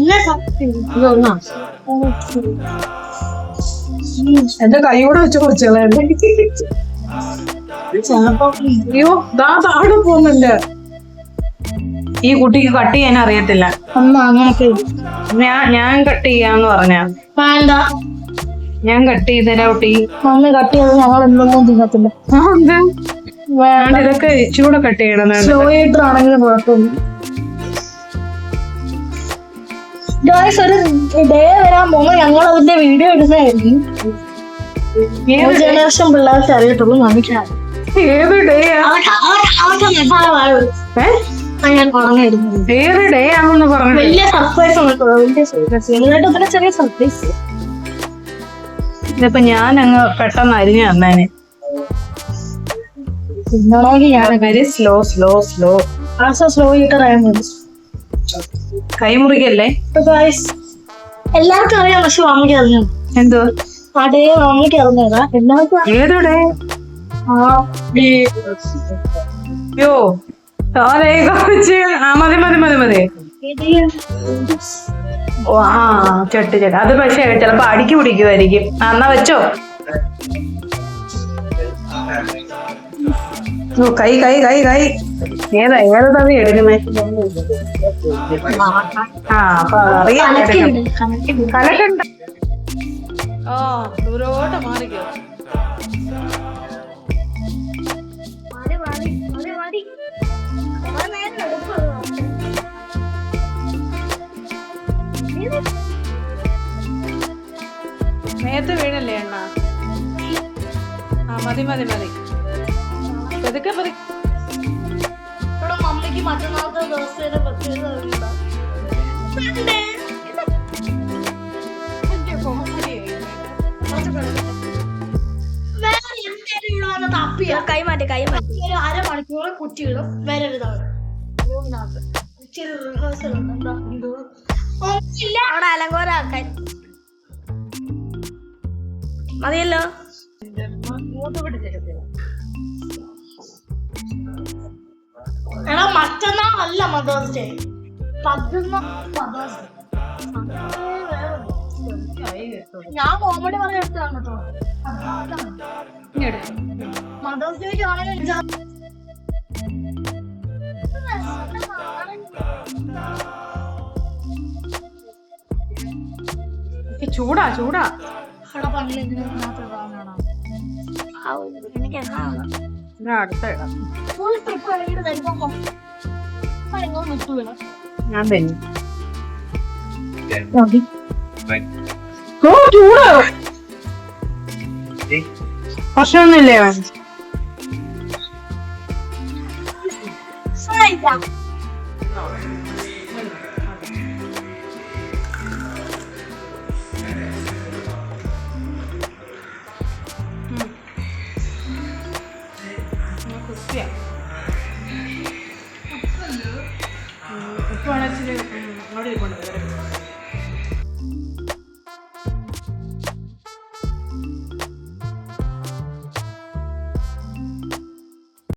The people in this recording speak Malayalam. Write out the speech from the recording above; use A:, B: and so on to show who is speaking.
A: ഞാൻ എന്റെ വെച്ച് ദാ താഴെ പോകുന്നുണ്ട് ഈ കുട്ടിക്ക് കട്ട് ചെയ്യാൻ അറിയത്തില്ല
B: അമ്മ അങ്ങനൊക്കെ
A: ഞാൻ ഞാൻ കട്ട് ചെയ്യാന്ന് പറഞ്ഞ
B: വേണ്ട
A: ഞാൻ കട്ട് ചെയ്തരാ കുട്ടി.
B: മമ്മി കട്ട് ചെയ്ത് ഞങ്ങൾ എന്തൊന്നും തിന്നത്തില്ല.
A: ഇതൊക്കെ ഇച്ചിരൂടെ കട്ട് ചെയ്യണം
B: സ്ലോ ആണെങ്കിലും കുഴപ്പമില്ല. ഗായ്സ് ഒരു ഡേ വരാൻ പോകുമ്പോ ഞങ്ങൾ അതിന്റെ വീഡിയോ എടുക്കുന്നതായിരിക്കും ന്യൂ ജനറേഷൻ പിള്ളേർക്ക് അറിയത്തുള്ളൂ നമുക്കാണ്
A: ഏത് ഡേ ഏത് ഡേ ആണെന്ന് പറഞ്ഞു
B: വലിയ സർപ്രൈസ് ചെറിയ സർപ്രൈസ്
A: ഇതിപ്പോ ഞാൻ അങ്ങ് പെട്ടെന്ന് അരിഞ്ഞു തന്നേനെ. Very slow slow slow
B: slow
A: കൈമുറിക്കല്ലേ?
B: എല്ലാവർക്കും അറിയാം പക്ഷെ മമ്മിക്ക് അറിഞ്ഞു.
A: എന്തോ?
B: അതെ മമ്മിക്ക് അറിഞ്ഞതാ. എല്ലാവർക്കും
A: ഏതോടെ?
B: ആ
A: യോ മതി മതി മതി മതി. ആ ചെട്ട് ചെട്ട്. അത് പക്ഷേ ചിലപ്പോ അടിക്ക് പിടിക്കുമായിരിക്കും എന്നാ വെച്ചോ. കൈ കൈ കൈ കൈ. ഏതാ ഏതാ നീ എടുക്കുന്നേ? ആ അപ്പൊ അറിയാൻ കലക്കണ്ട. ഓ ദൂരോട്ട് മാറിക്കോ. നേരത്തെ വീണല്ലേ എണ്ണ ആ മതി മതി മതി. പതുക്കെ
B: പതി മമ്മിക്ക് മറ്റന്നാളത്തെ ദിവസത്തെ പ്രത്യേകത അറിയണ്ട. വേറെ എന്തേലും ഇവിടെ വന്ന് തപ്പിയാ
C: കൈ മാറ്റി കൈ മാറ്റി.
B: ഒരു അരമണിക്കൂർ കുറ്റിയിടും. വേറെ ഒരു തവണ മൂന്നിനകത്ത് ഇച്ചിരി റിഹേഴ്സൽ ഉണ്ട് എന്താ?
C: അവിടെ മതിയല്ലോ.
B: എടാ മറ്റന്നാൾ അല്ല മദേഴ്സ് ഡേ. പതിനൊന്ന് മദേഴ്സ് ഞാൻ കോമഡി പറഞ്ഞ എടുത്തതാണ് കേട്ടോ മദേഴ്സ് ഡേക്ക് ആണെങ്കിൽ
A: ചൂടാ ചൂടാ. അടുത്ത ഇടാം. ഞാൻ തന്നെ ചൂടാ. പ്രശ്നമൊന്നുമില്ലേ അവൻ ഉപ്പ് மறுபடியும் கொண்டு